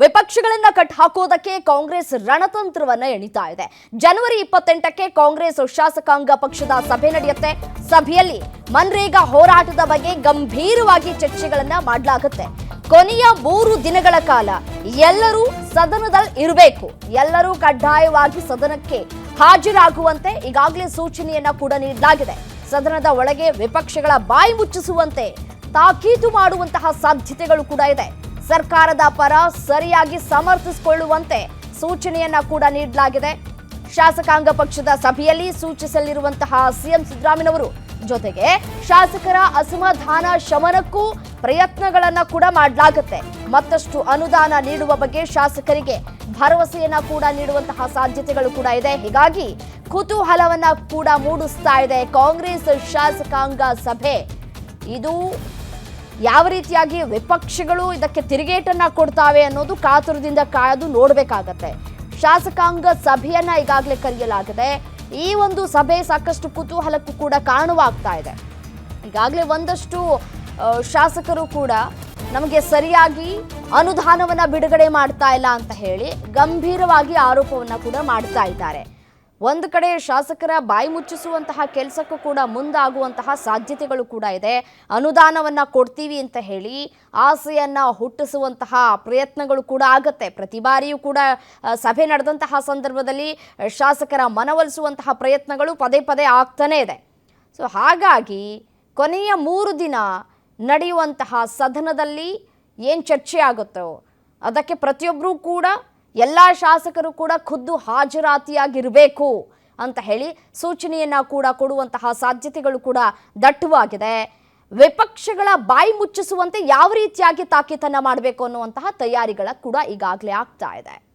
ವಿಪಕ್ಷಗಳನ್ನ cut ಹಾಕೋದಕ್ಕೆ ಕಾಂಗ್ರೆಸ್ ರಣತಂತ್ರವನ್ನ ಎಣಿತಾ ಇದೆ. ಜನವರಿ ಇಪ್ಪತ್ತೆಂಟಕ್ಕೆ ಕಾಂಗ್ರೆಸ್ ಶಾಸಕಾಂಗ ಪಕ್ಷದ ಸಭೆ ನಡೆಯುತ್ತೆ. ಸಭೆಯಲ್ಲಿ ಮನ್ರೇಗಾ ಹೋರಾಟದ ಬಗ್ಗೆ ಗಂಭೀರವಾಗಿ ಚರ್ಚೆಗಳನ್ನ ಮಾಡಲಾಗುತ್ತೆ. ಕೊನೆಯ ಮೂರು ದಿನಗಳ ಕಾಲ ಎಲ್ಲರೂ ಸದನದಲ್ಲಿ ಇರಬೇಕು. ಎಲ್ಲರೂ ಕಡ್ಡಾಯವಾಗಿ ಸದನಕ್ಕೆ ಹಾಜರಾಗುವಂತೆ ಈಗಾಗಲೇ ಸೂಚನೆಯನ್ನ ಕೂಡ ನೀಡಲಾಗಿದೆ. ಸದನದ ಒಳಗೆ ವಿಪಕ್ಷಗಳ ಬಾಯಿ ಮುಚ್ಚಿಸುವಂತೆ ತಾಕೀತು ಮಾಡುವಂತಹ ಸಾಧ್ಯತೆಗಳು ಕೂಡ ಇದೆ. ಸರ್ಕಾರದ ಪರ ಸರಿಯಾಗಿ ಸಮರ್ಥಿಸಿಕೊಳ್ಳುವಂತೆ ಸೂಚನೆಯನ್ನ ಕೂಡ ನೀಡಲಾಗಿದೆ. ಶಾಸಕಾಂಗ ಪಕ್ಷದ ಸಭೆಯಲ್ಲಿ ಸೂಚಿಸಲಿರುವಂತಹ ಸಿಎಂ ಸಿದ್ದರಾಮಯ್ಯನವರು ಜೊತೆಗೆ ಶಾಸಕರ ಅಸಮಾಧಾನ ಶಮನಕ್ಕೂ ಪ್ರಯತ್ನಗಳನ್ನ ಕೂಡ ಮಾಡಲಾಗುತ್ತೆ. ಮತ್ತಷ್ಟು ಅನುದಾನ ನೀಡುವ ಬಗ್ಗೆ ಶಾಸಕರಿಗೆ ಭರವಸೆಯನ್ನ ಕೂಡ ನೀಡುವಂತಹ ಸಾಧ್ಯತೆಗಳು ಕೂಡ ಇದೆ. ಹೀಗಾಗಿ ಕುತೂಹಲವನ್ನ ಕೂಡ ಮೂಡಿಸ್ತಾ ಇದೆ ಕಾಂಗ್ರೆಸ್ ಶಾಸಕಾಂಗ ಸಭೆ. ಇದು ಯಾವ ರೀತಿಯಾಗಿ ವಿಪಕ್ಷಗಳು ಇದಕ್ಕೆ ತಿರುಗೇಟನ್ನ ಕೊಡ್ತಾವೆ ಅನ್ನೋದು ಕಾತುರದಿಂದ ಕಾಯೋದು ನೋಡಬೇಕಾಗತ್ತೆ. ಶಾಸಕಾಂಗ ಸಭೆಯನ್ನ ಈಗಾಗಲೇ ಕರೆಯಲಾಗಿದೆ. ಈ ಒಂದು ಸಭೆ ಸಾಕಷ್ಟು ಕುತೂಹಲಕ್ಕೂ ಕೂಡ ಕಾರಣವಾಗ್ತಾ ಇದೆ. ಈಗಾಗಲೇ ಒಂದಷ್ಟು ಶಾಸಕರು ಕೂಡ ನಮಗೆ ಸರಿಯಾಗಿ ಅನುದಾನವನ್ನ ಬಿಡುಗಡೆ ಮಾಡ್ತಾ ಇಲ್ಲ ಅಂತ ಹೇಳಿ ಗಂಭೀರವಾಗಿ ಆರೋಪವನ್ನ ಕೂಡ ಮಾಡ್ತಾ ಇದ್ದಾರೆ. ಒಂದು ಕಡೆ ಶಾಸಕರ ಬಾಯಿ ಮುಚ್ಚಿಸುವಂತಹ ಕೆಲಸಕ್ಕೂ ಕೂಡ ಮುಂದಾಗುವಂತಹ ಸಾಧ್ಯತೆಗಳು ಕೂಡ ಇದೆ. ಅನುದಾನವನ್ನ ಕೊಡ್ತೀವಿ ಅಂತ ಹೇಳಿ ಆಸೆಯನ್ನ ಹುಟ್ಟಿಸುವಂತಹ ಪ್ರಯತ್ನಗಳು ಕೂಡ ಆಗತ್ತೆ. ಪ್ರತಿ ಬಾರಿಯೂ ಕೂಡ ಸಭೆ ನಡೆದಂತಹ ಸಂದರ್ಭದಲ್ಲಿ ಶಾಸಕರ ಮನವೊಲಿಸುವಂತಹ ಪ್ರಯತ್ನಗಳು ಪದೇ ಪದೇ ಆಗ್ತಾನೇ ಇದೆ. ಸೊ ಹಾಗಾಗಿ ಕೊನೆಯ ಮೂರು ದಿನ ನಡೆಯುವಂತಹ ಸದನದಲ್ಲಿ ಏನು ಚರ್ಚೆ ಆಗುತ್ತೋ, ಅದಕ್ಕೆ ಪ್ರತಿಯೊಬ್ಬರೂ ಕೂಡ ಎಲ್ಲ ಶಾಸಕರು ಕೂಡ ಖುದ್ದು ಹಾಜರಾತಿಯಾಗಿರಬೇಕು ಅಂತ ಹೇಳಿ ಸೂಚನೆಯನ್ನ ಕೂಡ ಕೊಡುವಂತಹ ಸಾಧ್ಯತೆಗಳು ಕೂಡ ದಟ್ಟವಾಗಿದೆ. ವಿಪಕ್ಷಗಳ ಬಾಯಿ ಮುಚ್ಚಿಸುವಂತೆ ಯಾವ ರೀತಿಯಾಗಿ ತಾಕೀತನ್ನ ಮಾಡಬೇಕು ಅನ್ನುವಂತಹ ತಯಾರಿಗಳ ಕೂಡ ಈಗಾಗಲೇ ಆಗ್ತಾ ಇದೆ.